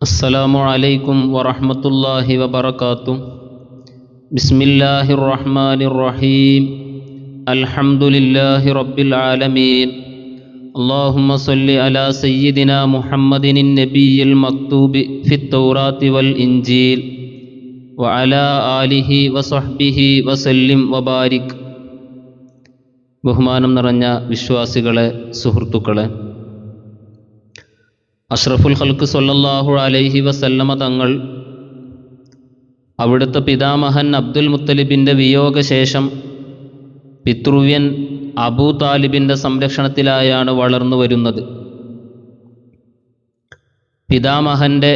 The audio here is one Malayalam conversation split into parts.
അസ്സലാമു അലൈക്കും വറഹമത്തല്ലാഹി വബർക്കാത്തു ബിസ്മില്ലാഹി റഹ്മാനി റഹീം അൽഹംദുലില്ലാഹി റബ്ബിൽ ആലമീൻ. അള്ളാഹുമ്മ സല്ലി അലാ സയ്യിദിന മുഹമ്മദിൻ നബിയിൽ മക്തൂബി ഫി തൗറാത്തി വൽ ഇഞ്ചീൽ വഅല ആലിഹി വസഹ്ബിഹി വസല്ലിം വബാരിക് ബഹുമാനം നിറഞ്ഞ വിശ്വാസികളെ സുഹൃത്തുക്കളെ അഷ്റഫുൽ ഖൽക്ക് സൊല്ലാഹു അലൈഹി വസല്ലമ തങ്ങൾ അവിടുത്തെ പിതാമഹൻ അബ്ദുൽ മുത്തലിബിന്റെ വിയോഗശേഷം പിതൃവ്യൻ അബൂ താലിബിന്റെ സംരക്ഷണത്തിലായാണ് വളർന്നു വരുന്നത്. പിതാമഹന്റെ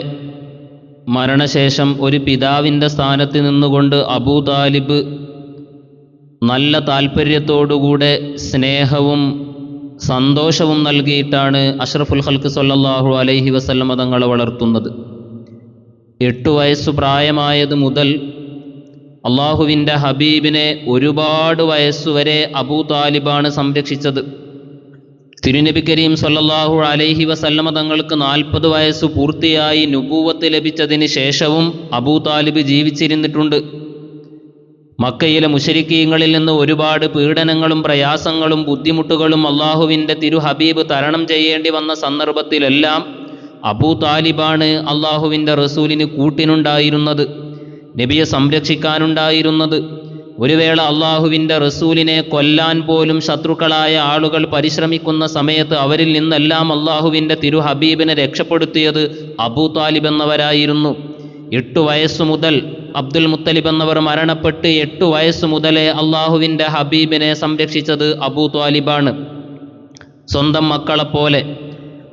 മരണശേഷം ഒരു പിതാവിന്റെ സ്ഥാനത്ത് നിന്നുകൊണ്ട് അബൂ താലിബ് നല്ല താല്പര്യത്തോടുകൂടെ സ്നേഹവും സന്തോഷവും നൽകിയിട്ടാണ് അഷ്റഫുൽ ഹൽക്ക് സൊല്ലാഹു അലൈഹി വസല്ലമ തങ്ങളെ വളർത്തുന്നത്. എട്ടു വയസ്സു പ്രായമായത് മുതൽ അള്ളാഹുവിന്റെ ഹബീബിനെ ഒരുപാട് വയസ്സുവരെ അബൂ താലിബാണ് സംരക്ഷിച്ചത്. തിരുനബി കരീം സല്ലല്ലാഹു അലൈഹി വസല്ലമ തങ്ങൾക്ക് നാൽപ്പത് വയസ്സ് പൂർത്തിയായി നുപൂവത്ത് ലഭിച്ചതിന് ശേഷവും അബൂ താലിബ് ജീവിച്ചിരുന്നിട്ടുണ്ട്. മക്കയിലെ മുഷരിക്കീങ്ങളിൽ നിന്ന് ഒരുപാട് പീഡനങ്ങളും പ്രയാസങ്ങളും ബുദ്ധിമുട്ടുകളും അള്ളാഹുവിന്റെ തിരുഹബീബ് തരണം ചെയ്യേണ്ടി വന്ന സന്ദർഭത്തിലെല്ലാം അബൂ താലിബാണ് അള്ളാഹുവിന്റെ റസൂലിന് കൂട്ടിനുണ്ടായിരുന്നത് നബിയെ സംരക്ഷിക്കാനുണ്ടായിരുന്നത്. ഒരു വേള അള്ളാഹുവിന്റെ റസൂലിനെ കൊല്ലാൻ പോലും ശത്രുക്കളായ ആളുകൾ പരിശ്രമിക്കുന്ന സമയത്ത് അവരിൽ നിന്നെല്ലാം അള്ളാഹുവിന്റെ തിരുഹബീബിനെ രക്ഷപ്പെടുത്തിയത് അബൂ താലിബ് എന്നവരായിരുന്നു. എട്ടു വയസ്സു മുതൽ അബ്ദുൽ മുത്തലിബ് എന്നവർ മരണപ്പെട്ട് എട്ടു വയസ്സ് മുതലേ അള്ളാഹുവിന്റെ ഹബീബിനെ സംരക്ഷിച്ചത് അബൂ ത്വാലിബാണ്. സ്വന്തം മക്കളെപ്പോലെ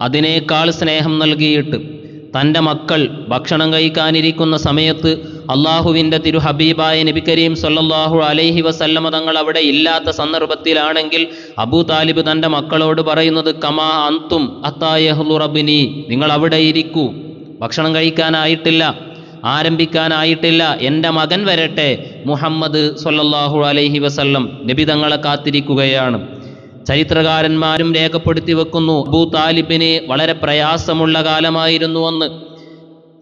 അതിനേക്കാൾ സ്നേഹം നൽകിയിട്ട് തന്റെ മക്കൾ ഭക്ഷണം കഴിക്കാനിരിക്കുന്ന സമയത്ത് അള്ളാഹുവിന്റെ തിരു ഹബീബായ നബി കരീം സൊല്ലാഹു അലൈഹി വസല്ലമ തങ്ങൾ അവിടെ ഇല്ലാത്ത സന്ദർഭത്തിലാണെങ്കിൽ അബൂ താലിബ് തന്റെ മക്കളോട് പറയുന്നത് കമാ അന്തും അത്തായഹുറബിനി നിങ്ങൾ അവിടെ ഇരിക്കൂ. ഭക്ഷണം കഴിക്കാനായിട്ടില്ല. ആരംഭിക്കാനായിട്ടില്ല. എന്റെ മകൻ വരട്ടെ മുഹമ്മദ് സൊല്ലാഹു അലൈഹി വസല്ലം നബിതങ്ങളെ കാത്തിരിക്കുകയാണ്. ചരിത്രകാരന്മാരും രേഖപ്പെടുത്തി വെക്കുന്നു അബൂ താലിബിന് വളരെ പ്രയാസമുള്ള കാലമായിരുന്നു അന്ന്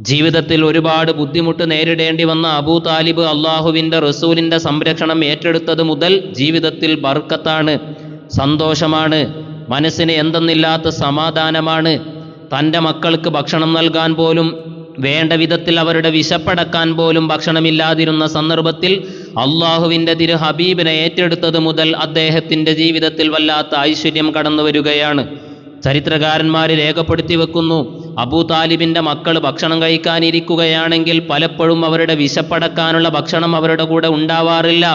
ജീവിതത്തിൽ ഒരുപാട് ബുദ്ധിമുട്ട് നേരിടേണ്ടി വന്ന അബൂ താലിബ് അള്ളാഹുവിന്റെ റസൂലിന്റെ സംരക്ഷണം ഏറ്റെടുത്തത് മുതൽ ജീവിതത്തിൽ ബർക്കത്താണ് സന്തോഷമാണ് മനസ്സിന് എന്തെന്നില്ലാത്ത സമാധാനമാണ്. തന്റെ മക്കൾക്ക് ഭക്ഷണം നൽകാൻ പോലും വേണ്ട വിധത്തിൽ അവരുടെ വിശപ്പടക്കാൻ പോലും ഭക്ഷണമില്ലാതിരുന്ന സന്ദർഭത്തിൽ അള്ളാഹുവിന്റെ തിരു ഹബീബിനെ ഏറ്റെടുത്തത് മുതൽ അദ്ദേഹത്തിന്റെ ജീവിതത്തിൽ വല്ലാത്ത ഐശ്വര്യം കടന്നു വരികയാണ്. ചരിത്രകാരന്മാർ രേഖപ്പെടുത്തി വെക്കുന്നു അബൂ താലിബിന്റെ മക്കൾ ഭക്ഷണം കഴിക്കാനിരിക്കുകയാണെങ്കിൽ പലപ്പോഴും അവരുടെ വിശപ്പടക്കാനുള്ള ഭക്ഷണം അവരുടെ കൂടെ ഉണ്ടാവാറില്ല.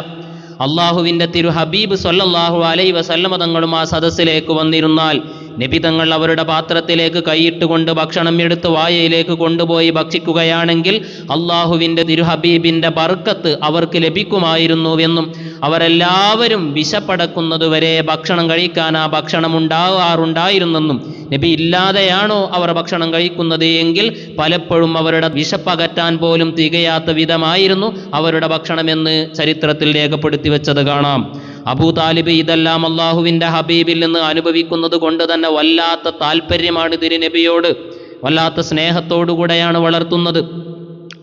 അള്ളാഹുവിന്റെ തിരു ഹബീബ് സൊല്ലാഹു അലൈ വസല്ലമതങ്ങളും ആ സദസ്സിലേക്ക് വന്നിരുന്നാൽ നബി തങ്ങൾ അവരുടെ പാത്രത്തിലേക്ക് കൈയിട്ടുകൊണ്ട് ഭക്ഷണം എടുത്ത് വായയിലേക്ക് കൊണ്ടുപോയി ഭക്ഷിക്കുകയാണെങ്കിൽ അള്ളാഹുവിന്റെ തിരുഹബീബിന്റെ ബർക്കത്ത് അവർക്ക് ലഭിക്കുമായിരുന്നുവെന്നും അവരെല്ലാവരും വിശപ്പടക്കുന്നതുവരെ ഭക്ഷണം കഴിക്കാൻ ആ ഭക്ഷണം ഉണ്ടാകാറുണ്ടായിരുന്നെന്നും നബി ഇല്ലാതെയാണോ അവർ ഭക്ഷണം കഴിക്കുന്നത് എങ്കിൽ പലപ്പോഴും അവരുടെ വിശപ്പകറ്റാൻ പോലും തികയാത്ത വിധമായിരുന്നു അവരുടെ ഭക്ഷണമെന്ന് ചരിത്രത്തിൽ രേഖപ്പെടുത്തി വെച്ചത് കാണാം. അബൂ താലിബ് ഇതെല്ലാം അള്ളാഹുവിന്റെ ഹബീബിൽ നിന്ന് അനുഭവിക്കുന്നത് കൊണ്ട് തന്നെ വല്ലാത്ത താല്പര്യമാണ് തിരുനബിയോട് വല്ലാത്ത സ്നേഹത്തോടുകൂടെയാണ് വളർത്തുന്നത്.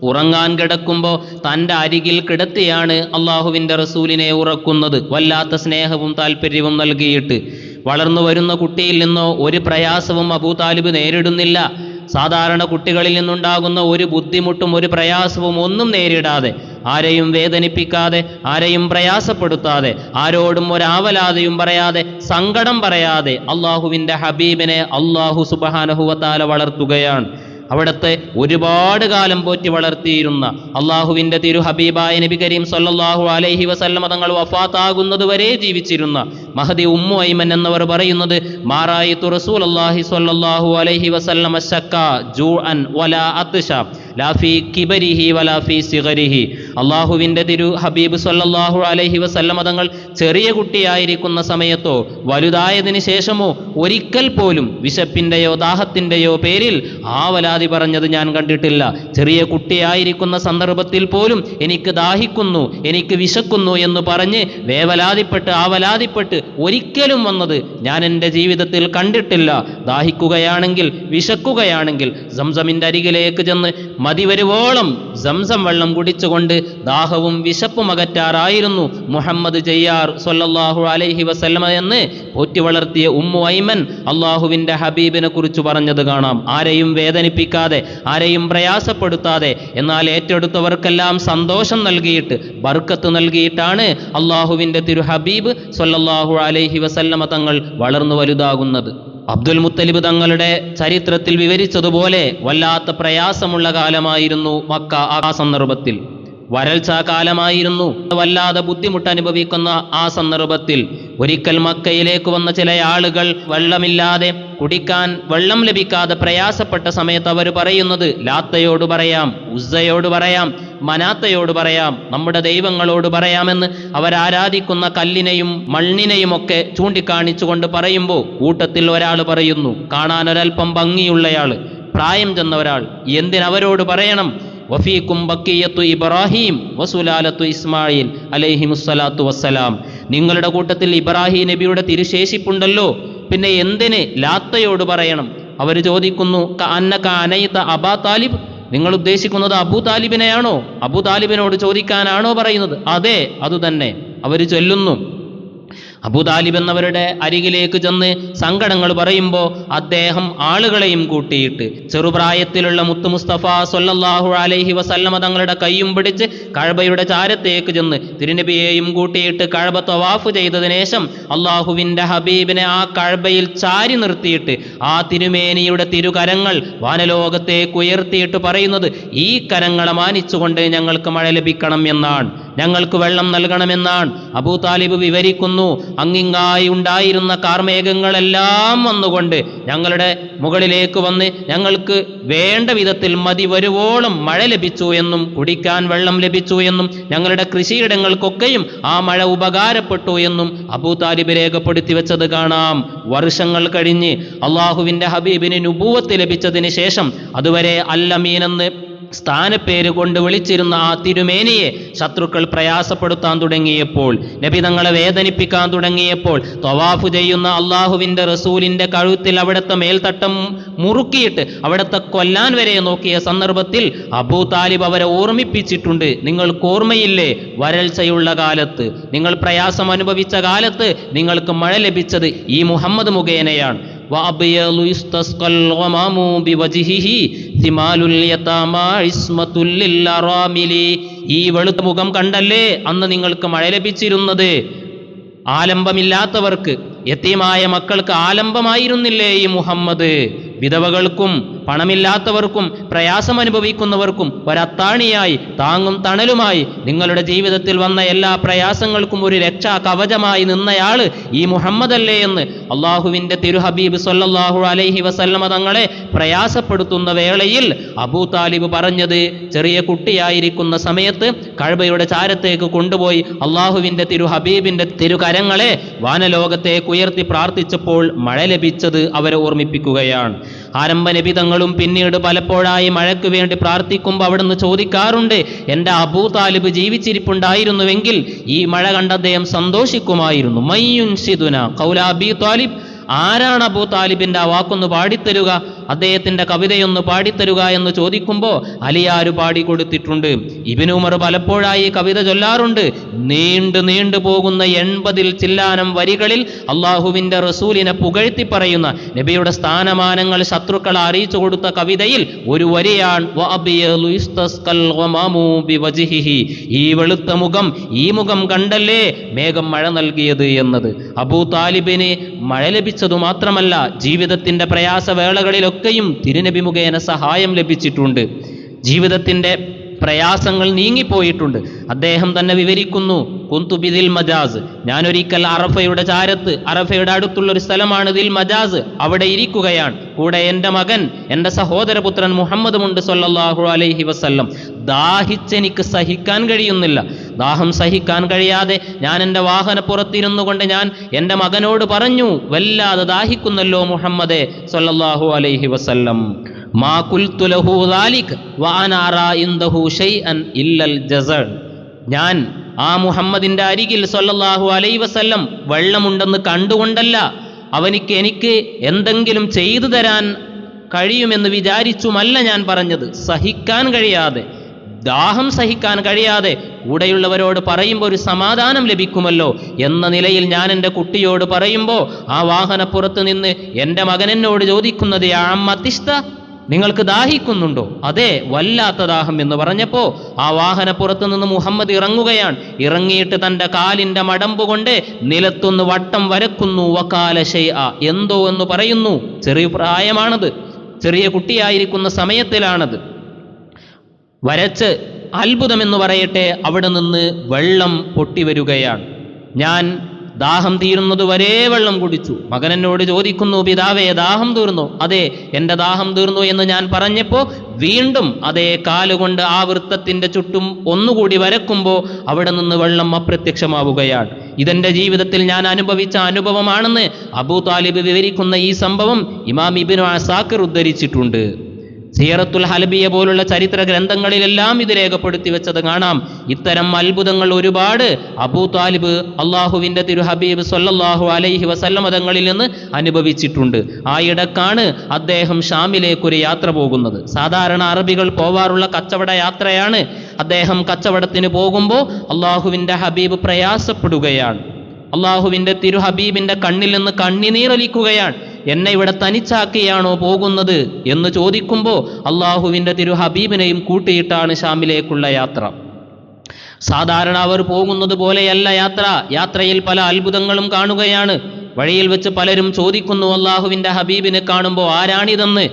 ഉറങ്ങാൻ കിടക്കുമ്പോൾ തന്റെ അരികിൽ കിടത്തിയാണ് അള്ളാഹുവിന്റെ റസൂലിനെ ഉറക്കുന്നത്. വല്ലാത്ത സ്നേഹവും താല്പര്യവും നൽകിയിട്ട്. വളർന്നു വരുന്ന കുട്ടിയിൽ നിന്നോ ഒരു പ്രയാസവും അബൂ താലിബ് നേരിടുന്നില്ല. സാധാരണ കുട്ടികളിൽ നിന്നുണ്ടാകുന്ന ഒരു ബുദ്ധിമുട്ടും ഒരു പ്രയാസവും ഒന്നും നേരിടാതെ ആരെയും വേദനിപ്പിക്കാതെ ആരെയും പ്രയാസപ്പെടുത്താതെ ആരോടും ഒരാവലാതെയും പറയാതെ സങ്കടം പറയാതെ അള്ളാഹുവിന്റെ ഹബീബിനെ അള്ളാഹു സുബഹാനഹുവത്താല വളർത്തുകയാണ്. അവിടുത്തെ ഒരുപാട് കാലം പോറ്റി വളർത്തിയിരുന്ന അള്ളാഹുവിന്റെ തിരു ഹബീബായ നബി കരീം സല്ലാഹു അലൈഹി വസല്ലമ തങ്ങൾ വഫാത്താകുന്നത് വരെ ജീവിച്ചിരുന്ന മഹദി ഉമ്മു ഐമൻ എന്നവർ പറയുന്നത് മാറായി തുറസൂൽ അള്ളാഹി സല്ലാഹു അലൈഹി വസല്ലമ ശക്ക ജൂ അൻ വല അത്ഷ ലാഫി കിബരിഹി വലാഫി സിഗരിഹി. അള്ളാഹുവിന്റെ തിരു ഹബീബ് സല്ലാഹു അലഹി വസല്ലമ തങ്ങൾ ചെറിയ കുട്ടിയായിരിക്കുന്ന സമയത്തോ വലുതായതിനു ശേഷമോ ഒരിക്കൽ പോലും വിശപ്പിന്റെയോ ദാഹത്തിന്റെയോ പേരിൽ ആവലാതി പറഞ്ഞത് ഞാൻ കണ്ടിട്ടില്ല. ചെറിയ കുട്ടിയായിരിക്കുന്ന സന്ദർഭത്തിൽ പോലും എനിക്ക് ദാഹിക്കുന്നു എനിക്ക് വിശക്കുന്നു എന്ന് പറഞ്ഞ് വേവലാതിപ്പെട്ട് ആവലാതിപ്പെട്ട് ഒരിക്കലും വന്നത് ഞാൻ എന്റെ ജീവിതത്തിൽ കണ്ടിട്ടില്ല. ദാഹിക്കുകയാണെങ്കിൽ വിശക്കുകയാണെങ്കിൽ സംസമിന്റെ അരികിലേക്ക് ചെന്ന് മതി വരുവോളം. സംസം വെള്ളം കുടിച്ചുകൊണ്ട് ദാഹവും വിശപ്പും അകറ്റാറായിരുന്നു മുഹമ്മദ് ചെയ്യാർ സൊല്ലാഹു അലൈഹി വസല്ലമ എന്ന് പോറ്റി വളർത്തിയ ഉമ്മു ഐമൻ അള്ളാഹുവിന്റെ ഹബീബിനെ കുറിച്ച് പറഞ്ഞത് കാണാം. ആരെയും വേദനിപ്പിക്കാതെ ആരെയും പ്രയാസപ്പെടുത്താതെ എന്നാൽ ഏറ്റെടുത്തവർക്കെല്ലാം സന്തോഷം നൽകിയിട്ട് ബർക്കത്ത് നൽകിയിട്ടാണ് അള്ളാഹുവിന്റെ തിരു ഹബീബ് സൊല്ലാഹു അലൈഹി വസല്ലമ തങ്ങൾ വളർന്നു വലുതാകുന്നത്. അബ്ദുൽ മുത്തലിബ് തങ്ങളുടെ ചരിത്രത്തിൽ വിവരിച്ചതുപോലെ വല്ലാത്ത പ്രയാസമുള്ള കാലമായിരുന്നു മക്ക ആ സന്ദർഭത്തിൽ. വരൾച്ച കാലമായിരുന്നു. വല്ലാതെ ബുദ്ധിമുട്ട് അനുഭവിക്കുന്ന ആ സന്ദർഭത്തിൽ ഒരിക്കൽ മക്കയിലേക്ക് വന്ന ചില ആളുകൾ വെള്ളമില്ലാതെ കുടിക്കാൻ വെള്ളം ലഭിക്കാതെ പ്രയാസപ്പെട്ട സമയത്ത് അവർ പറയുന്നത് ലാത്തയോട് പറയാം ഉസ്സയോട് പറയാം മനാത്തയോട് പറയാം നമ്മുടെ ദൈവങ്ങളോട് പറയാമെന്ന് അവരാരാധിക്കുന്ന കല്ലിനെയും മണ്ണിനെയും ഒക്കെ ചൂണ്ടിക്കാണിച്ചുകൊണ്ട് പറയുമ്പോൾ കൂട്ടത്തിൽ ഒരാൾ പറയുന്നു കാണാൻ ഒരൽപ്പം ഭംഗിയുള്ളയാൾ പ്രായം ചെന്ന ഒരാൾ എന്തിനവരോട് പറയണം? വഫീക്കും ബക്കിയത്തു ഇബ്രാഹിം വസുലാലത്തു ഇസ്മായിൽ അലൈഹിമുസ്സലാത്തു വസ്സലാം. നിങ്ങളുടെ കൂട്ടത്തിൽ ഇബ്രാഹിം നബിയുടെ തിരുശേഷിപ്പുണ്ടല്ലോ പിന്നെ എന്തിന് ലാത്തയോട് പറയണം? അവർ ചോദിക്കുന്നു "ക അന്നക അനയിത്ത അബാ താലിബ്? നിങ്ങൾ ഉദ്ദേശിക്കുന്നത് അബു താലിബിനെയാണോ? അബു താലിബിനോട് ചോദിക്കാനാണോ പറയുന്നത്? അതെ അതുതന്നെ. അവർ ചൊല്ലുന്നു. അബുതാലിബ് എന്നവരുടെ അരികിലേക്ക് ചെന്ന് സങ്കടങ്ങൾ പറയുമ്പോൾ അദ്ദേഹം ആളുകളെയും കൂട്ടിയിട്ട് ചെറുപ്രായത്തിലുള്ള മുത്തു മുസ്തഫ സൊല്ലാഹു അലൈഹി വസല്ലമ തങ്ങളുടെ കൈയും പിടിച്ച് കഴബയുടെ ചാരത്തേക്ക് ചെന്ന് തിരുനബിയെയും കൂട്ടിയിട്ട് കഴബ തവാഫ് ചെയ്തതിനു ശേഷം അള്ളാഹുവിന്റെ ഹബീബിനെ ആ കഴബയിൽ ചാരി നിർത്തിയിട്ട് ആ തിരുമേനിയുടെ തിരുകരങ്ങൾ വാനലോകത്തേക്ക് ഉയർത്തിയിട്ട് പറയുന്നത് ഈ കരങ്ങളെ മാനിച്ചുകൊണ്ട് ഞങ്ങൾക്ക് മഴ ലഭിക്കണം എന്നാണ്. ഞങ്ങൾക്ക് വെള്ളം നൽകണമെന്നാണ്. അബൂ താലിബ് വിവരിക്കുന്നു. അങ്ങിങ്ങായി ഉണ്ടായിരുന്ന കാർമേഘങ്ങളെല്ലാം വന്നുകൊണ്ട് ഞങ്ങളുടെ മുകളിലേക്ക് വന്ന് ഞങ്ങൾക്ക് വേണ്ട വിധത്തിൽ മതി വരുവോളം മഴ ലഭിച്ചു എന്നും കുടിക്കാൻ വെള്ളം ലഭിച്ചു എന്നും ഞങ്ങളുടെ കൃഷിയിടങ്ങൾക്കൊക്കെയും ആ മഴ ഉപകാരപ്പെട്ടു എന്നും അബൂ താലിബ് രേഖപ്പെടുത്തി വെച്ചത് കാണാം. വർഷങ്ങൾ കഴിഞ്ഞ് അള്ളാഹുവിന്റെ ഹബീബിന് നുപൂവത്ത് ലഭിച്ചതിന് ശേഷം അതുവരെ അല്ലമീനെന്ന് സ്ഥാനപ്പേര് കൊണ്ട് വിളിച്ചിരുന്ന ആ തിരുമേനിയെ ശത്രുക്കൾ പ്രയാസപ്പെടുത്താൻ തുടങ്ങിയപ്പോൾ നബി തങ്ങളെ വേദനിപ്പിക്കാൻ തുടങ്ങിയപ്പോൾ തവാഫ് ചെയ്യുന്ന അള്ളാഹുവിൻ്റെ റസൂലിൻ്റെ കഴുത്തിൽ അവിടുത്തെ മേൽത്തട്ടം മുറുക്കിയിട്ട് അവിടുത്തെ കൊല്ലാൻ വരെ നോക്കിയ സന്ദർഭത്തിൽ അബൂ താലിബ് അവരെ ഓർമ്മിപ്പിച്ചിട്ടുണ്ട് നിങ്ങൾക്ക് ഓർമ്മയില്ലേ വരൾച്ചയുള്ള കാലത്ത് നിങ്ങൾ പ്രയാസം അനുഭവിച്ച കാലത്ത് നിങ്ങൾക്ക് മഴ ലഭിച്ചത് ഈ മുഹമ്മദ് മുഖേനയാണ് وأبيض يستسقى الغمام بوجهه ഈ വെളുത്ത മുഖം കണ്ടല്ലേ? അന്ന് നിങ്ങൾക്ക് മഴ ലഭിച്ചിരുന്നത്. ആലംബമില്ലാത്തവർക്ക് യത്തീമായ മക്കൾക്ക് ആലംബമായിരുന്നില്ലേ ഈ മുഹമ്മദ്? വിധവകൾക്കും പണമില്ലാത്തവർക്കും പ്രയാസം അനുഭവിക്കുന്നവർക്കും ഒരത്താണിയായി താങ്ങും തണലുമായി നിങ്ങളുടെ ജീവിതത്തിൽ വന്ന എല്ലാ പ്രയാസങ്ങൾക്കും ഒരു രക്ഷാ കവചമായി നിന്നയാൾ ഈ മുഹമ്മദ് അല്ലേ എന്ന് അള്ളാഹുവിന്റെ തിരുഹബീബ് സൊല്ലാഹു അലൈഹി വസല്ലമ തങ്ങളെ പ്രയാസപ്പെടുത്തുന്ന വേളയിൽ അബൂ താലിബ് പറഞ്ഞത് ചെറിയ കുട്ടിയായിരിക്കുന്ന സമയത്ത് കഴബയുടെ ചാരത്തേക്ക് കൊണ്ടുപോയി അള്ളാഹുവിന്റെ തിരുഹബീബിന്റെ തിരുകരങ്ങളെ വാനലോകത്തേക്ക് ഉയർത്തി പ്രാർത്ഥിച്ചപ്പോൾ മഴ ലഭിച്ചത് അവരെ ഓർമ്മിപ്പിക്കുകയാണ്. ആരംഭ നബിതങ്ങളും പിന്നീട് പലപ്പോഴായി മഴയ്ക്ക് വേണ്ടി പ്രാർത്ഥിക്കുമ്പോൾ അവിടുന്ന് ചോദിക്കാറുണ്ട് എന്റെ അബൂ താലിബ് ജീവിച്ചിരിപ്പുണ്ടായിരുന്നുവെങ്കിൽ ഈ മഴ കണ്ട അദ്ദേഹം സന്തോഷിക്കുമായിരുന്നു. മയ്യുൻ സിദുന കൗല താലിബ് ആരാണ് അബൂ താലിബിന്റെ ആ വാക്കൊന്ന് പാടിത്തരുക? അദ്ദേഹത്തിന്റെ കവിതയൊന്ന് പാടിത്തരുക എന്ന് ചോദിക്കുമ്പോൾ അലിയാര് പാടിക്കൊടുത്തിട്ടുണ്ട്. ഇബിനുമർ പലപ്പോഴായി കവിത ചൊല്ലാറുണ്ട്. നീണ്ടു നീണ്ടു പോകുന്ന എൺപതിൽ ചില്ലാനം വരികളിൽ അള്ളാഹുവിന്റെ റസൂലിനെ പുകഴ്ത്തി പറയുന്ന നബിയുടെ സ്ഥാനമാനങ്ങൾ ശത്രുക്കളെ അറിയിച്ചു കൊടുത്ത കവിതയിൽ ഒരു വരിയാണ്. ഈ വെളുത്ത മുഖം ഈ മുഖം കണ്ടല്ലേ മേഘം മഴ നൽകിയത് എന്നത്. അബൂ താലിബിന് മഴ ലഭിച്ചതു മാത്രമല്ല ജീവിതത്തിന്റെ പ്രയാസവേളകളിലൊക്കെയും തിരുനബി മുഖേന സഹായം ലഭിച്ചിട്ടുണ്ട്. ജീവിതത്തിന്റെ പ്രയാസങ്ങൾ നീങ്ങിപ്പോയിട്ടുണ്ട്. അദ്ദേഹം തന്നെ വിവരിക്കുന്നു കുന്തു ബിദിൽ മജാസ്. ഞാനൊരിക്കൽ അറഫയുടെ ചാരത്ത് അറഫയുടെ അടുത്തുള്ള ഒരു സ്ഥലമാണ് ദിൽ മജാസ്. അവിടെ ഇരിക്കുകയാണ്. കൂടെ എന്റെ മകൻ എന്റെ സഹോദരപുത്രൻ മുഹമ്മദുമുണ്ട് സൊല്ലാഹു അലൈഹി വസ്ല്ലം. ദാഹിച്ചെനിക്ക് സഹിക്കാൻ കഴിയുന്നില്ല. ദാഹം സഹിക്കാൻ കഴിയാതെ ഞാൻ എന്റെ വാഹനപ്പുറത്തിരുന്നു കൊണ്ട് ഞാൻ എന്റെ മകനോട് പറഞ്ഞു വല്ലാതെ ദാഹിക്കുന്നല്ലോ മുഹമ്മദേ സൊല്ലാഹു അലൈഹി വസല്ലം. ഇല്ലൽ ഞാൻ ആ മുഹമ്മദിന്റെ അരികിൽ സൊല്ലാഹു അലൈ വസല്ലം വെള്ളമുണ്ടെന്ന് കണ്ടുകൊണ്ടല്ല അവനിക്ക് എനിക്ക് എന്തെങ്കിലും ചെയ്തു തരാൻ കഴിയുമെന്ന് വിചാരിച്ചുമല്ല ഞാൻ പറഞ്ഞത്. സഹിക്കാൻ കഴിയാതെ ദാഹം സഹിക്കാൻ കഴിയാതെ കൂടെയുള്ളവരോട് പറയുമ്പോൾ ഒരു സമാധാനം ലഭിക്കുമല്ലോ എന്ന നിലയിൽ ഞാൻ എന്റെ കുട്ടിയോട് പറയുമ്പോൾ ആ വാഹനപ്പുറത്ത് നിന്ന് എന്റെ മകനെന്നോട് ചോദിക്കുന്നത് ആ അമ്മത്തിഷ്ത നിങ്ങൾക്ക് ദാഹിക്കുന്നുണ്ടോ? അതെ വല്ലാത്ത ദാഹം എന്ന് പറഞ്ഞപ്പോൾ ആ വാഹനപ്പുറത്ത് നിന്ന് മുഹമ്മദ് ഇറങ്ങുകയാണ്. ഇറങ്ങിയിട്ട് തന്റെ കാലിന്റെ മടമ്പ് കൊണ്ട് നിലത്തൊന്ന് വട്ടം വരക്കുന്നു. വക്കാല ഷെയ്അ എന്തോ എന്ന് പറയുന്നു. ചെറിയ പ്രായമാണത്. ചെറിയ കുട്ടിയായിരിക്കുന്ന സമയത്തിലാണത്. വരച്ച് അത്ഭുതമെന്ന് പറയട്ടെ അവിടെ നിന്ന് വെള്ളം പൊട്ടിവരികയാണ് ഞാൻ ദാഹം തീരുന്നത് വരെ വെള്ളം കുടിച്ചു. മകൻ എന്നോട് ചോദിക്കുന്നു പിതാവേ ദാഹം തീർന്നു? അതെ എന്റെ ദാഹം തീർന്നു എന്ന് ഞാൻ പറഞ്ഞപ്പോൾ വീണ്ടും അതേ കാലുകൊണ്ട് ആ വൃത്തത്തിന്റെ ചുറ്റും ഒന്നുകൂടി വരക്കുമ്പോൾ അവിടെ നിന്ന് വെള്ളം അപ്രത്യക്ഷമാവുകയാണ്. ഇതെന്റെ ജീവിതത്തിൽ ഞാൻ അനുഭവിച്ച അനുഭവമാണെന്ന് അബൂ താലിബ് വിവരിക്കുന്ന ഈ സംഭവം ഇമാം ഇബിനു അസാക്കിർ ഉദ്ധരിച്ചിട്ടുണ്ട്. സീറത്തുൽ ഹലബിയ പോലുള്ള ചരിത്ര ഗ്രന്ഥങ്ങളിലെല്ലാം ഇത് രേഖപ്പെടുത്തി വെച്ചത് കാണാം. ഇത്തരം അത്ഭുതങ്ങൾ ഒരുപാട് അബൂ താലിബ് അള്ളാഹുവിന്റെ തിരുഹബീബ് ഹബീബ് സല്ലല്ലാഹു അലൈഹി വസല്ല മതങ്ങളിൽ നിന്ന് അനുഭവിച്ചിട്ടുണ്ട്. ആ ഇടക്കാണ് അദ്ദേഹം ഷാമിലേക്കൊരു യാത്ര പോകുന്നത്. സാധാരണ അറബികൾ പോവാറുള്ള കച്ചവട യാത്രയാണ്. അദ്ദേഹം കച്ചവടത്തിന് പോകുമ്പോൾ അള്ളാഹുവിന്റെ ഹബീബ് പ്രയാസപ്പെടുകയാണ്. അള്ളാഹുവിന്റെ തിരുഹബീബിന്റെ കണ്ണിൽ നിന്ന് കണ്ണിനീറലിക്കുകയാണ്. എന്നെ ഇവിടെ തനിച്ചാക്കിയാണോ പോകുന്നത് എന്ന് ചോദിക്കുമ്പോൾ അള്ളാഹുവിന്റെ തിരു ഹബീബിനെയും കൂട്ടിയിട്ടാണ് ഷാമിലേക്കുള്ള യാത്ര. സാധാരണ അവർ പോകുന്നത് പോലെയല്ല യാത്ര. യാത്രയിൽ പല അത്ഭുതങ്ങളും കാണുകയാണ്. വഴിയിൽ വെച്ച് പലരും ചോദിക്കുന്നു അള്ളാഹുവിന്റെ ഹബീബിനെ കാണുമ്പോൾ ആരാണിതെന്ന്?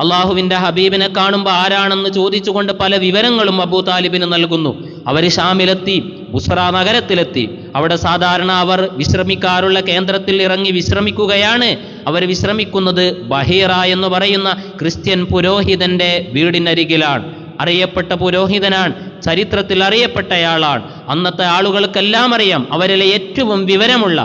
അള്ളാഹുവിന്റെ ഹബീബിനെ കാണുമ്പോൾ ആരാണെന്ന് ചോദിച്ചുകൊണ്ട് പല വിവരങ്ങളും അബൂ താലിബിന് നൽകുന്നു. അവർ ഷാമിലെത്തി. ബുസ്ര നഗരത്തിലെത്തി. അവിടെ സാധാരണ അവർ വിശ്രമിക്കാറുള്ള കേന്ദ്രത്തിൽ ഇറങ്ങി വിശ്രമിക്കുകയാണ്. അവർ വിശ്രമിക്കുന്നത് ബഹീറ എന്ന് പറയുന്ന ക്രിസ്ത്യൻ പുരോഹിതന്റെ വീടിനരികിലാണ്. അറിയപ്പെട്ട പുരോഹിതനാണ്. ചരിത്രത്തിൽ അറിയപ്പെട്ടയാളാണ്. അന്നത്തെ ആളുകൾക്കെല്ലാം അറിയാം. അവരിലെ ഏറ്റവും വിവരമുള്ള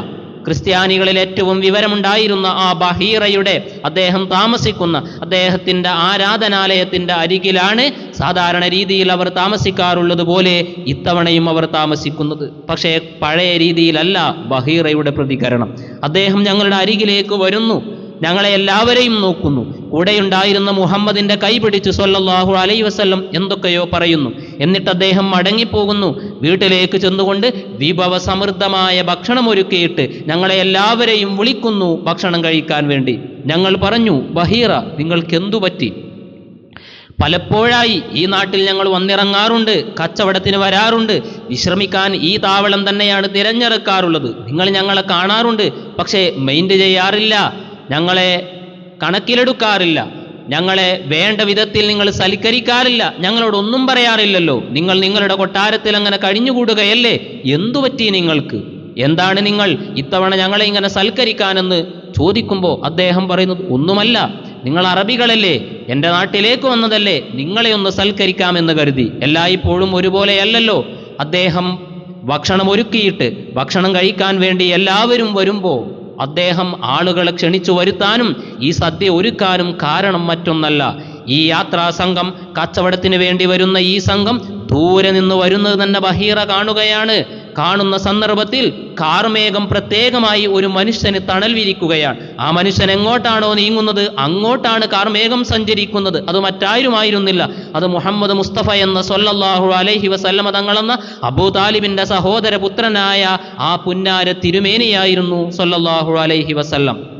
ക്രിസ്ത്യാനികളിൽ ഏറ്റവും വിവരമുണ്ടായിരുന്ന ആ ബഹീറയുടെ അദ്ദേഹം താമസിക്കുന്ന അദ്ദേഹത്തിന്റെ ആരാധനാലയത്തിന്റെ അരികിലാണ് സാധാരണ രീതിയിൽ അവർ താമസിക്കാറുള്ളത് പോലെ ഇത്തവണയും അവർ താമസിക്കുന്നത്. പക്ഷേ പഴയ രീതിയിലല്ല ബഹീറയുടെ പ്രതികരണം. അദ്ദേഹം ഞങ്ങളുടെ അരികിലേക്ക് വരുന്നു. ഞങ്ങളെ എല്ലാവരെയും നോക്കുന്നു. കൂടെയുണ്ടായിരുന്ന മുഹമ്മദിന്റെ കൈ പിടിച്ച് സൊല്ലാഹു അലൈ വസ്ല്ലം എന്തൊക്കെയോ പറയുന്നു. എന്നിട്ട് അദ്ദേഹം മടങ്ങിപ്പോകുന്നു. വീട്ടിലേക്ക് ചെന്നുകൊണ്ട് വിഭവ സമൃദ്ധമായ ഭക്ഷണം ഒരുക്കിയിട്ട് ഞങ്ങളെ എല്ലാവരെയും വിളിക്കുന്നു ഭക്ഷണം കഴിക്കാൻ വേണ്ടി. ഞങ്ങൾ പറഞ്ഞു ബഹീറ നിങ്ങൾക്ക് എന്തു പറ്റി? പലപ്പോഴായി ഈ നാട്ടിൽ ഞങ്ങൾ വന്നിറങ്ങാറുണ്ട് കച്ചവടത്തിന് വരാറുണ്ട്. വിശ്രമിക്കാൻ ഈ താവളം തന്നെയാണ് തിരഞ്ഞെടുക്കാറുള്ളത്. നിങ്ങൾ ഞങ്ങളെ കാണാറുണ്ട് പക്ഷേ മൈൻഡ് ചെയ്യാറില്ല. ഞങ്ങളെ കണക്കിലെടുക്കാറില്ല. ഞങ്ങളെ വേണ്ട വിധത്തിൽ നിങ്ങൾ സൽക്കരിക്കാറില്ല. ഞങ്ങളോടൊന്നും പറയാറില്ലല്ലോ. നിങ്ങൾ നിങ്ങളുടെ കൊട്ടാരത്തിൽ അങ്ങനെ കഴിഞ്ഞുകൂടുകയല്ലേ? എന്തു പറ്റി നിങ്ങൾക്ക്? എന്താണ് നിങ്ങൾ ഇത്തവണ ഞങ്ങളെ ഇങ്ങനെ സൽക്കരിക്കാനെന്ന് ചോദിക്കുമ്പോൾ അദ്ദേഹം പറയുന്നത് ഒന്നുമല്ല. നിങ്ങൾ അറബികളല്ലേ. എന്റെ നാട്ടിലേക്ക് വന്നതല്ലേ. നിങ്ങളെ ഒന്ന് സൽക്കരിക്കാമെന്ന് കരുതി. എല്ലായ്പ്പോഴും ഒരുപോലെയല്ലല്ലോ. അദ്ദേഹം ഭക്ഷണം ഒരുക്കിയിട്ട് ഭക്ഷണം കഴിക്കാൻ വേണ്ടി എല്ലാവരും വരുമ്പോൾ അദ്ദേഹം ആളുകളെ ക്ഷണിച്ചു വരുത്താനും ഈ സദ്യ ഒരുക്കാനും കാരണം മറ്റൊന്നല്ല. ഈ യാത്രാ സംഘം കച്ചവടത്തിന് വേണ്ടി വരുന്ന ഈ സംഘം ദൂരെ നിന്ന് വരുന്നത് തന്നെ ബഹീറ കാണുകയാണ്. കാണുന്ന സന്ദർഭത്തിൽ കാർമേഘം പ്രത്യേകമായി ഒരു മനുഷ്യന് തണൽ വിരിക്കുകയാണ്. ആ മനുഷ്യൻ എങ്ങോട്ടാണോ നീങ്ങുന്നത് അങ്ങോട്ടാണ് കാർമേഘം സഞ്ചരിക്കുന്നത്. അത് മറ്റാരുമായിരുന്നില്ല. അത് മുഹമ്മദ് മുസ്തഫ എന്ന സൊല്ലാഹു അലൈഹി വസല്ലമ തങ്ങളെന്ന അബൂ താലിബിന്റെ സഹോദര പുത്രനായ ആ പുന്നാര തിരുമേനിയായിരുന്നു സൊല്ലാഹു അലൈഹി വസല്ലം.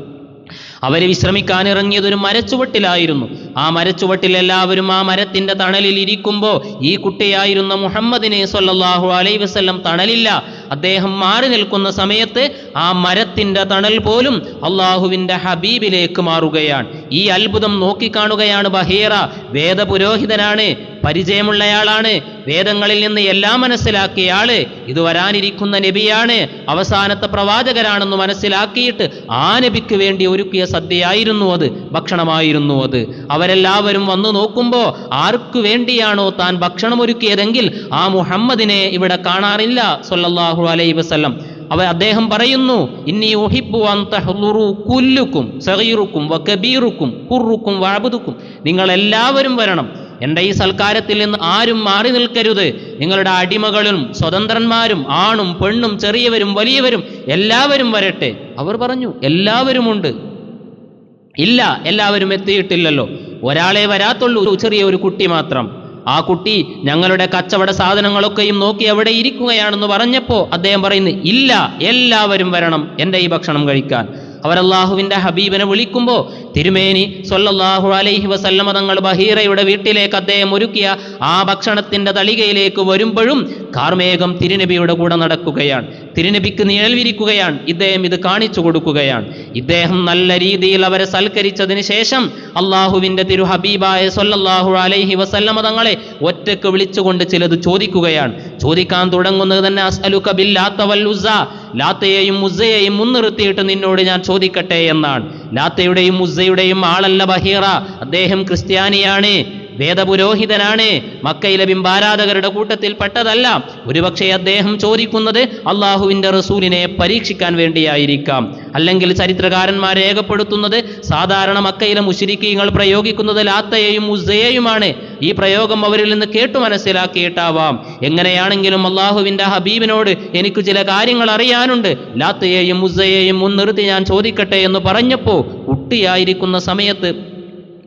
അവർ വിശ്രമിക്കാൻ ഇറങ്ങിയത് ഒരു മരച്ചുവട്ടിലായിരുന്നു. ആ മരച്ചുവട്ടിൽ എല്ലാവരും ആ മരത്തിന്റെ തണലിൽ ഇരിക്കുമ്പോൾ ഈ കുട്ടിയായിരുന്ന മുഹമ്മദിനെ സൊല്ലാഹു അലൈ വസല്ലം തണലില്ല. അദ്ദേഹം മാറി നിൽക്കുന്ന സമയത്ത് ആ മരത്തിന്റെ തണൽ പോലും അള്ളാഹുവിന്റെ ഹബീബിലേക്ക് മാറുകയാണ്. ഈ അത്ഭുതം നോക്കിക്കാണുകയാണ് ബഹീറ. വേദപുരോഹിതനാണ് പരിചയമുള്ളയാളാണ് വേദങ്ങളിൽ നിന്ന് എല്ലാം മനസ്സിലാക്കിയ ആൾ. ഇത് വരാനിരിക്കുന്ന നബിയാണ് അവസാനത്തെ പ്രവാചകരാണെന്ന് മനസ്സിലാക്കിയിട്ട് ആ നബിക്ക് വേണ്ടി ഒരുക്കിയ സദ്യയായിരുന്നു അത് ഭക്ഷണമായിരുന്നു അത്. അവരെല്ലാവരും വന്നു നോക്കുമ്പോൾ ആർക്കു വേണ്ടിയാണോ താൻ ഭക്ഷണം ഒരുക്കിയതെങ്കിൽ ആ മുഹമ്മദിനെ ഇവിടെ കാണാറില്ല സൊല്ലാഹു അലൈ വസ്ലം അവ അദ്ദേഹം പറയുന്നു ഇന്നി ഉഹിബ്ബു അൻ കുല്ലുക്കും സഹീറുക്കും വകബീറുക്കും കുറുക്കും വഅബ്ദുക്കും നിങ്ങൾ എല്ലാവരും വരണം. എന്റെ ഈ സൽക്കാരത്തിൽ നിന്ന് ആരും മാറി നിൽക്കരുത്. നിങ്ങളുടെ അടിമകളും സ്വതന്ത്രന്മാരും ആണും പെണ്ണും ചെറിയവരും വലിയവരും എല്ലാവരും വരട്ടെ. അവർ പറഞ്ഞു എല്ലാവരുമുണ്ട്. ഇല്ല എല്ലാവരും എത്തിയിട്ടില്ലല്ലോ. ഒരാളെ വരാത്തുള്ളൂ ചെറിയ ഒരു കുട്ടി മാത്രം. ആ കുട്ടി ഞങ്ങളുടെ കച്ചവട സാധനങ്ങളൊക്കെയും നോക്കി അവിടെ ഇരിക്കുകയാണെന്ന് പറഞ്ഞപ്പോൾ അദ്ദേഹം പറയുന്നു ഇല്ല എല്ലാവരും വരണം എന്റെ ഈ ഭക്ഷണം കഴിക്കാൻ. അവർ അള്ളാഹുവിന്റെ ഹബീബിനെ വിളിക്കുമ്പോൾ തിരുമേനി സൊല്ലാഹു അലൈഹി വസല്ലമ തങ്ങൾ ബഹീറയുടെ വീട്ടിലേക്ക് അദ്ദേഹം ഒരുക്കിയ ആ ഭക്ഷണത്തിന്റെ തളികയിലേക്ക് വരുമ്പോഴും കാർമേഘം തിരുനബിയുടെ കൂടെ നടക്കുകയാണ്. തിരുനബിക്ക് നിഴൽ വിരിക്കുകയാണ്. ഇദ്ദേഹം ഇത് കാണിച്ചു കൊടുക്കുകയാണ്. ഇദ്ദേഹം നല്ല രീതിയിൽ അവരെ സൽക്കരിച്ചതിന് ശേഷം അള്ളാഹുവിന്റെ തിരു ഹബീബായ സൊല്ലാഹു അലൈഹി വസല്ലമ തങ്ങളെ ഒറ്റയ്ക്ക് വിളിച്ചുകൊണ്ട് ചിലത് ചോദിക്കുകയാണ്. ചോദിക്കാൻ തുടങ്ങുന്നത് തന്നെ അസ്അലുക ലാത്തയെയും മുസ്സയെയും മുൻനിർത്തിയിട്ട് നിന്നോട് ഞാൻ ചോദിക്കട്ടെ എന്നാണ്. ലാത്തയുടെയും മുസ്സയുടെയും ആളല്ല ബഹീറ. അദ്ദേഹം ക്രിസ്ത്യാനിയാണ്. വേദപുരോഹിതനാണ്. മക്കയിലെ ബിംബാരാധകരുടെ കൂട്ടത്തിൽപ്പെട്ടതല്ല. ഒരുപക്ഷെ അദ്ദേഹം ചോദിക്കുന്നത് അള്ളാഹുവിന്റെ റസൂലിനെ പരീക്ഷിക്കാൻ വേണ്ടിയായിരിക്കാം. അല്ലെങ്കിൽ ചരിത്രകാരന്മാർ രേഖപ്പെടുത്തുന്നത് സാധാരണ മക്കയിലെ മുഷിരിക്കീങ്ങൾ പ്രയോഗിക്കുന്നത് ലാത്തയെയും ഉസയെയുമാണ് ഈ പ്രയോഗം അവരിൽ നിന്ന് കേട്ടു മനസ്സിലാക്കിയിട്ടാവാം. എങ്ങനെയാണെങ്കിലും അള്ളാഹുവിന്റെ ഹബീബിനോട് എനിക്ക് ചില കാര്യങ്ങൾ അറിയാനുണ്ട്. ലാത്തയെയും ഉസയെയും മുൻനിർത്തി ഞാൻ ചോദിക്കട്ടെ എന്ന് പറഞ്ഞപ്പോൾ കുട്ടിയായിരിക്കുന്ന സമയത്ത്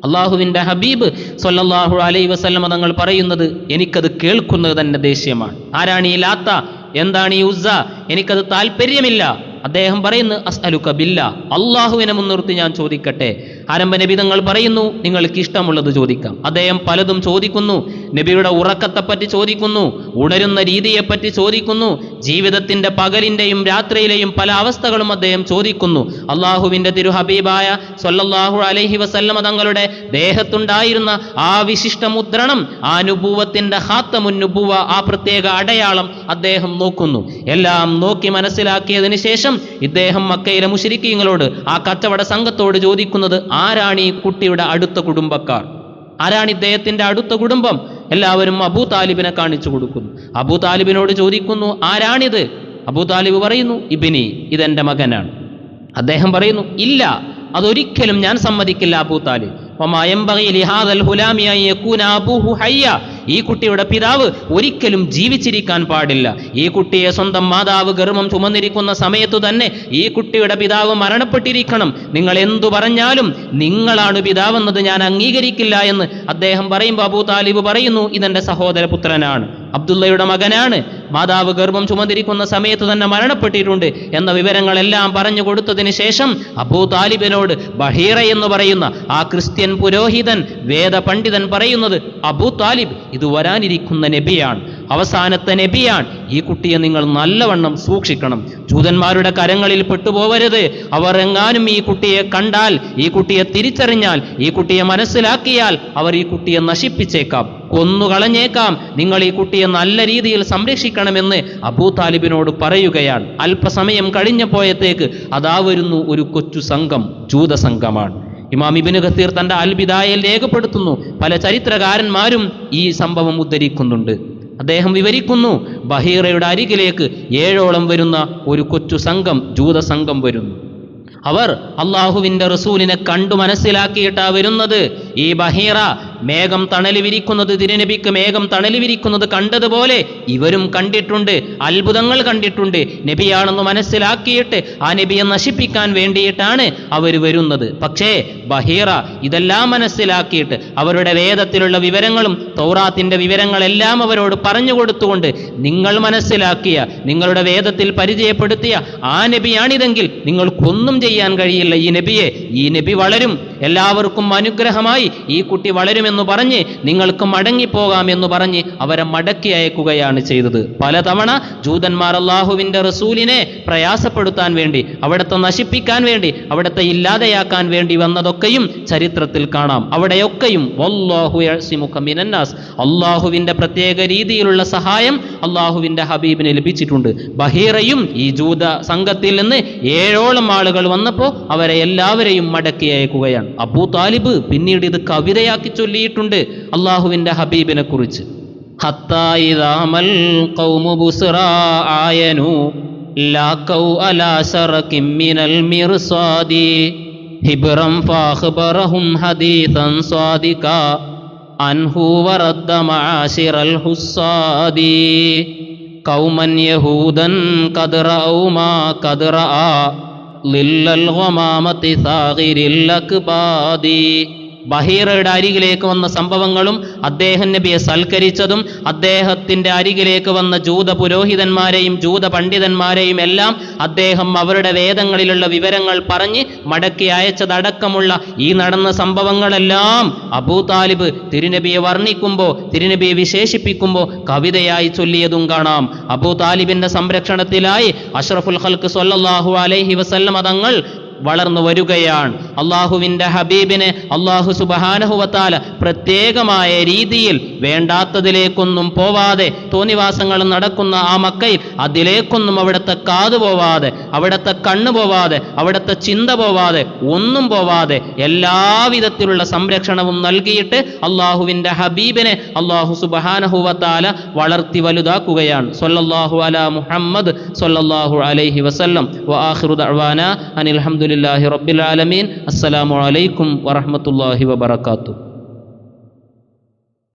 അള്ളാഹുവിന്റെ ഹബീബ് സൊല്ലാഹു അലൈ വസല്ലമ തങ്ങൾ പറയുന്നത് എനിക്കത് കേൾക്കുന്നത് തന്നെ ദേഷ്യമാണ്. ആരാണ് ഈ ലാത്ത? എന്താണ് ഈ ഉസ്സ? എനിക്കത് താല്പര്യമില്ല. അദ്ദേഹം പറയുന്നു അസ്അലുക ബില്ല. അള്ളാഹുവിനെ മുൻനിർത്തി ഞാൻ ചോദിക്കട്ടെ. ആരംഭ നബി തങ്ങൾ പറയുന്നു നിങ്ങൾക്ക് ഇഷ്ടമുള്ളത് ചോദിക്കാം. അദ്ദേഹം പലതും ചോദിക്കുന്നു നബിയുടെ ഉറക്കത്തെപ്പറ്റി ചോദിക്കുന്നു ഉണരുന്ന രീതിയെപ്പറ്റി ചോദിക്കുന്നു ജീവിതത്തിന്റെ പകലിന്റെയും രാത്രിയിലെയും പല അവസ്ഥകളും അദ്ദേഹം ചോദിക്കുന്നു. അള്ളാഹുവിന്റെ തിരുഹബീബായ സൊല്ലാഹു അലഹി വസല്ലമ തങ്ങളുടെ ദേഹത്തുണ്ടായിരുന്ന ആ വിശിഷ്ട മുദ്രണം ആ നുപൂവത്തിന്റെ ഹാത്തമുന്നുപൂവ ആ പ്രത്യേക അടയാളം അദ്ദേഹം നോക്കുന്നു. എല്ലാം നോക്കി മനസ്സിലാക്കിയതിനു ശേഷം ഇദ്ദേഹം മക്കയിലെ മുശരിക്കീങ്ങളോട് ആ കച്ചവട സംഘത്തോട് ചോദിക്കുന്നത് ആരാണ് ഈ കുട്ടിയുടെ അടുത്ത കുടുംബക്കാർ? ആരാണ് ഇദ്ദേഹത്തിന്റെ അടുത്ത കുടുംബം? എല്ലാവരും അബൂ താലിബിനെ കാണിച്ചു കൊടുക്കുന്നു. അബൂ താലിബിനോട് ചോദിക്കുന്നു ആരാണിത്? അബൂ താലിബ് പറയുന്നു ഇബിനി ഇതെന്റെ മകനാണ്. അദ്ദേഹം പറയുന്നു ഇല്ല അതൊരിക്കലും ഞാൻ സമ്മതിക്കില്ല അബൂ താലിബ്. ഈ കുട്ടിയുടെ പിതാവ് ഒരിക്കലും ജീവിച്ചിരിക്കാൻ പാടില്ല. ഈ കുട്ടിയെ സ്വന്തം മാതാവ് ഗർഭം ചുമന്നിരിക്കുന്ന സമയത്തു തന്നെ ഈ കുട്ടിയുടെ പിതാവ് മരണപ്പെട്ടിരിക്കണം. നിങ്ങൾ എന്തു പറഞ്ഞാലും നിങ്ങളാണ് പിതാവെന്നത് ഞാൻ അംഗീകരിക്കില്ല എന്ന് അദ്ദേഹം പറയുമ്പോൾ അബൂ താലിബ് പറയുന്നു ഇതെന്റെ സഹോദരപുത്രനാണ്. അബ്ദുള്ളയുടെ മകനാണ്. മാതാവ് ഗർഭം ചുമതിരിക്കുന്ന സമയത്ത് തന്നെ മരണപ്പെട്ടിട്ടുണ്ട് എന്ന വിവരങ്ങളെല്ലാം പറഞ്ഞു കൊടുത്തതിന് ശേഷം അബൂ താലിബിനോട് ബഹീറ എന്ന് പറയുന്ന ആ ക്രിസ്ത്യൻ പുരോഹിതൻ വേദ പണ്ഡിതൻ പറയുന്നത് അബൂ താലിബ് ഇത് വരാനിരിക്കുന്ന നബിയാണ്. അവസാനത്തെ നബിയാണ്. ഈ കുട്ടിയെ നിങ്ങൾ നല്ലവണ്ണം സൂക്ഷിക്കണം. ജൂതന്മാരുടെ കരങ്ങളിൽ പെട്ടുപോവരുത്. അവർ എങ്ങാനും ഈ കുട്ടിയെ കണ്ടാൽ ഈ കുട്ടിയെ തിരിച്ചറിഞ്ഞാൽ ഈ കുട്ടിയെ മനസ്സിലാക്കിയാൽ അവർ ഈ കുട്ടിയെ നശിപ്പിച്ചേക്കാം കൊന്നുകളഞ്ഞേക്കാം. നിങ്ങൾ ഈ കുട്ടിയെ നല്ല രീതിയിൽ സംരക്ഷിക്കണമെന്ന് അബൂ താലിബിനോട് പറയുകയാണ്. അല്പസമയം കഴിഞ്ഞപ്പോഴത്തേക്ക് അതാ വരുന്നു ഒരു കൊച്ചു സംഘം ജൂത സംഘമാണ്. ഇമാം ഇബിന് ഖത്തീർ തന്റെ അൽബിദായയിൽ രേഖപ്പെടുത്തുന്നു. പല ചരിത്രകാരന്മാരും ഈ സംഭവം ഉദ്ധരിക്കുന്നുണ്ട്. അദ്ദേഹം വിവരിക്കുന്നു ബഹീറയുടെ അരികിലേക്ക് ഏഴോളം വരുന്ന ഒരു കൊച്ചു സംഘം ജൂത സംഘം വരുന്നു. അവർ അള്ളാഹുവിന്റെ റസൂലിനെ കണ്ടു മനസ്സിലാക്കിയിട്ടാ വരുന്നത്. ഈ ബഹീറ മേഘം തണൽ വിരിക്കുന്നത് തിരുനബിക്ക് മേഘം തണൽ വിരിക്കുന്നത് കണ്ടതുപോലെ ഇവരും കണ്ടിട്ടുണ്ട് അത്ഭുതങ്ങൾ കണ്ടിട്ടുണ്ട്. നബിയാണെന്ന് മനസ്സിലാക്കിയിട്ട് ആ നബിയെ നശിപ്പിക്കാൻ വേണ്ടിയിട്ടാണ് അവർ വരുന്നത്. പക്ഷേ ബഹീറ ഇതെല്ലാം മനസ്സിലാക്കിയിട്ട് അവരുടെ വേദത്തിലുള്ള വിവരങ്ങളും തൗറാത്തിന്റെ വിവരങ്ങളെല്ലാം അവരോട് പറഞ്ഞു കൊടുത്തുകൊണ്ട് നിങ്ങൾ മനസ്സിലാക്കിയ നിങ്ങളുടെ വേദത്തിൽ പരിചയപ്പെടുത്തിയ ആ നബിയാണിതെങ്കിൽ നിങ്ങൾക്കൊന്നും ചെയ്യാൻ കഴിയില്ല. ഈ നബിയെ ഈ നബി വളരും. എല്ലാവർക്കും അനുഗ്രഹമായി. ഈ കുട്ടി വളരുമെന്ന് പറഞ്ഞ് നിങ്ങൾക്ക് മടങ്ങിപ്പോകാം എന്ന് പറഞ്ഞ് അവരെ മടക്കി അയക്കുകയാണ് ചെയ്തത്. പലതവണ ജൂതന്മാർ അള്ളാഹുവിന്റെ റസൂലിനെ പ്രയാസപ്പെടുത്താൻ വേണ്ടി അവിടുത്തെ നശിപ്പിക്കാൻ വേണ്ടി അവിടുത്തെ ഇല്ലാതെയാക്കാൻ വേണ്ടി വന്നതൊക്കെയും ചരിത്രത്തിൽ കാണാം. അവിടെയൊക്കെയും അള്ളാഹുവിന്റെ പ്രത്യേക രീതിയിലുള്ള സഹായം അള്ളാഹുവിന്റെ ഹബീബിന് ലഭിച്ചിട്ടുണ്ട്. ബഹീറയും ഈ ജൂത സംഘത്തിൽ നിന്ന് ഏഴോളം ആളുകൾ വന്നപ്പോൾ അവരെ എല്ലാവരെയും മടക്കി അയക്കുകയാണ്. അബൂ താലിബ് പിന്നീട് ഇത് കവിതയാക്കി ചൊല്ലിയിട്ടുണ്ട് അള്ളാഹുവിൻ്റെ ഹബീബിനെ കുറിച്ച് حتى إذا ما القوم بسرى عاينوا لاقوا على سرك من المرصاد هبرا فأخبرهم حديثا صادقا عنه ورد معاشر الحصاد قوما يهودا قد رأوا ما قد رأى ظل الغمامة ثاغر الأكباد ബഹീറയുടെ അരികിലേക്ക് വന്ന സംഭവങ്ങളും അദ്ദേഹം നബിയെ സൽക്കരിച്ചതും അദ്ദേഹത്തിന്റെ അരികിലേക്ക് വന്ന ജൂത പുരോഹിതന്മാരെയും ജൂത പണ്ഡിതന്മാരെയും എല്ലാം അദ്ദേഹം അവരുടെ വേദങ്ങളിലുള്ള വിവരങ്ങൾ പറഞ്ഞ് മടക്കി അയച്ചതടക്കമുള്ള ഈ നടന്ന സംഭവങ്ങളെല്ലാം അബൂ താലിബ് തിരുനബിയെ വർണിക്കുമ്പോൾ തിരുനബിയെ വിശേഷിപ്പിക്കുമ്പോൾ കവിതയായി ചൊല്ലിയതും കാണാം. അബൂ താലിബിന്റെ സംരക്ഷണത്തിലായി അഷ്റഫുൽ ഹൽക്ക് സൊല്ലാഹു അലൈഹി വസല്ലമ തങ്ങൾ വളർന്നു വരികയാണ്. അള്ളാഹുവിന്റെ ഹബീബിനെ അള്ളാഹു സുബഹാനഹുവത്താല പ്രത്യേകമായ രീതിയിൽ വേണ്ടാത്തതിലേക്കൊന്നും പോവാതെ തോന്നിവാസങ്ങൾ നടക്കുന്ന ആ മക്കയിൽ അതിലേക്കൊന്നും അവിടുത്തെ കാതു പോവാതെ അവിടുത്തെ കണ്ണു പോവാതെ അവിടുത്തെ ചിന്ത പോവാതെ ഒന്നും പോവാതെ എല്ലാവിധത്തിലുള്ള സംരക്ഷണവും നൽകിയിട്ട് അള്ളാഹുവിന്റെ ഹബീബിനെ അള്ളാഹു സുബഹാനഹുവത്താല വളർത്തി വലുതാക്കുകയാണ്. സൊല്ലാഹു അല മുഹമ്മദ് സൊല്ലാഹു അലൈഹി വസല്ലം. വ ആഖിറു ദഅ്വാന അനിൽ ഹംദുലില്ലാഹി റബ്ബിൽ ആലമീൻ അസ്സലാമു അലൈക്കും വറഹ്മത്തുള്ളാഹി വബറകാതുഹു